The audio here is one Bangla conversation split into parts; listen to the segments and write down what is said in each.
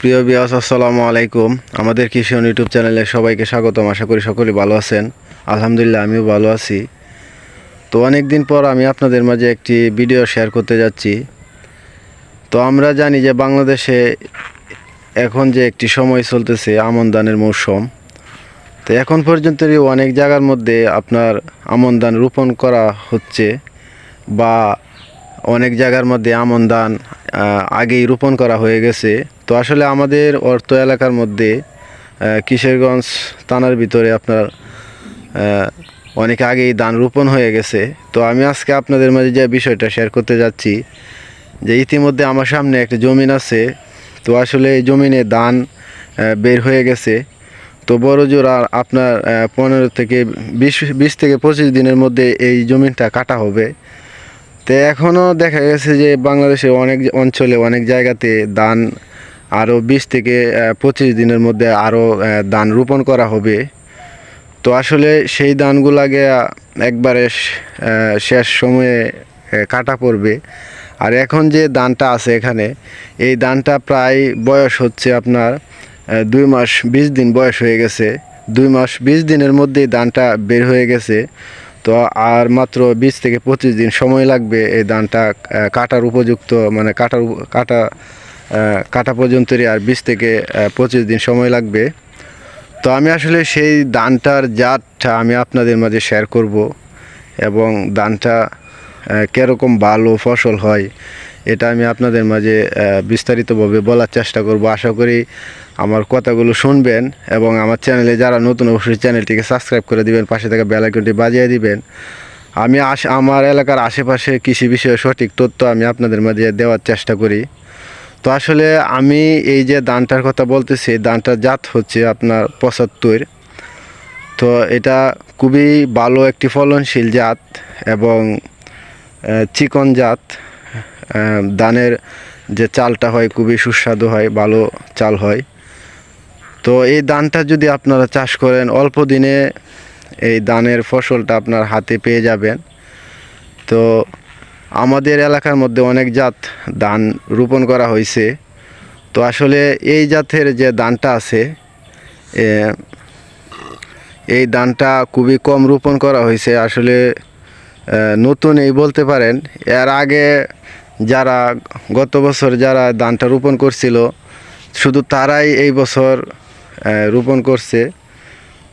প্রিয় বিয়াস আসসালামু আলাইকুম। আমাদের কৃষণ ইউটিউব চ্যানেলে সবাইকে স্বাগতম। আশা করি সকলেই ভালো আছেন। আলহামদুলিল্লাহ, আমিও ভালো আছি। তো অনেক দিন পর আমি আপনাদের মাঝে একটি ভিডিও শেয়ার করতে যাচ্ছি। তো আমরা জানি যে বাংলাদেশে এখন যে একটি সময় চলতেছে, আমন ধানের মৌসুম। তো এখন পর্যন্তই অনেক জায়গার মধ্যে আপনার আমন ধান রোপণ করা হচ্ছে বা অনেক জায়গার মধ্যে আমন ধান আগেই রোপণ করা হয়ে গেছে। তো আসলে আমাদের অর্থ এলাকার মধ্যে কিশোরগঞ্জ থানার ভিতরে আপনার অনেক আগেই ধান রোপণ হয়ে গেছে। তো আমি আজকে আপনাদের মাঝে যে বিষয়টা শেয়ার করতে যাচ্ছি যে ইতিমধ্যে আমার সামনে একটা জমিন আছে। তো আসলে এই জমিনে আহ, বের হয়ে গেছে। তো বড় জোর আর আপনার পনেরো থেকে বিশ বিশ থেকে পঁচিশ দিনের মধ্যে এই জমিনটা কাটা হবে। তো এখনও দেখা গেছে যে বাংলাদেশের অনেক অঞ্চলে অনেক জায়গাতে ধান আরও বিশ থেকে পঁচিশ দিনের মধ্যে আরও ধান রোপণ করা হবে। তো আসলে সেই ধানগুলাকে একবারে শেষ সময়ে কাটা পড়বে। আর এখন যে ধানটা আছে এখানে, এই ধানটা প্রায় বয়স হচ্ছে আপনার দুই মাস বিশ দিন বয়স হয়ে গেছে। দুই মাস বিশ দিনের মধ্যেই ধানটা বের হয়ে গেছে। তো আর মাত্র বিশ থেকে পঁচিশ দিন সময় লাগবে এই ধানটা কাটার উপযুক্ত মানে কাটার কাটা কাটা পর্যন্তই আর বিশ থেকে পঁচিশ দিন সময় লাগবে। তো আমি আসলে সেই ধানটার জাতটা আমি আপনাদের মাঝে শেয়ার করব এবং আহ, কীরকম ভালো ফসল হয় এটা আমি আপনাদের মাঝে বিস্তারিতভাবে বলার চেষ্টা করব। আশা করি আমার কথাগুলো শুনবেন এবং আমার চ্যানেলে যারা নতুন অবশ্যই চ্যানেলটিকে সাবস্ক্রাইব করে দিবেন পাশে থাকা বেল আইকনটি বাজিয়ে দিবেন। আমি আশ আমার এলাকার আশেপাশে কৃষি বিষয়ে সঠিক তথ্য আমি আপনাদের মাঝে দেওয়ার চেষ্টা করি। তো আসলে আমি এই যে দানটার কথা বলতেছি, এই দানটার জাত হচ্ছে আপনার পঁচাত্তর। তো এটা খুবই ভালো একটি ফলনশীল জাত এবং চিকন জাত। ধানের যে চালটা হয় খুবই সুস্বাদু হয়, ভালো চাল হয়। তো এই ধানটা যদি আপনারা চাষ করেন, অল্প দিনে এই ধানের ফসলটা আপনার হাতে পেয়ে যাবেন। তো আমাদের এলাকার মধ্যে অনেক জাত ধান রোপণ করা হয়েছে। তো আসলে এই জাতের যে ধানটা আছে এই ধানটা খুবই কম রোপণ করা হয়েছে। আসলে নতুন এই বলতে পারেন, এর আগে যারা গত বছর যারা ধানটা রোপণ করছিল, শুধু তারাই এই বছর রোপণ করছে।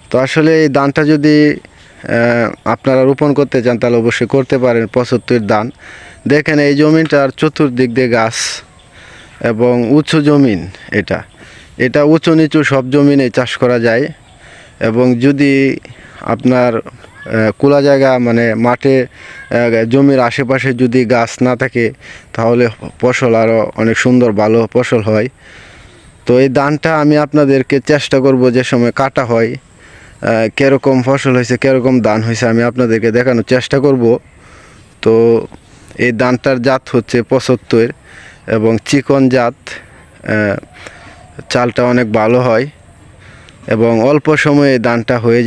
তো আসলে এই ধানটা যদি আপনারা রোপণ করতে চান, তাহলে অবশ্যই করতে পারেন, পঁচাত্তর দান। দেখেন, এই জমিটার চতুর্দিক দিয়ে গাছ এবং উঁচু জমিন এটা। এটা উঁচু নিচু সব জমিনে চাষ করা যায় এবং যদি আপনার খোলা জায়গা মানে মাঠে জমির আশেপাশে যদি গাছ না থাকে, তাহলে ফসল আরও অনেক সুন্দর, ভালো ফসল হয়। তো এই ধানটা আমি আপনাদেরকে চেষ্টা করব যে সময় কাটা হয় কীরকম ফসল হয়েছে, কীরকম ধান হয়েছে, আমি আপনাদেরকে দেখানোর চেষ্টা করব। তো এই ধানটার জাত হচ্ছে পঁচাত্তর এবং চিকন জাত চালটা অনেক ভালো হয় এবং অল্প সময়ে ধানটা হয়ে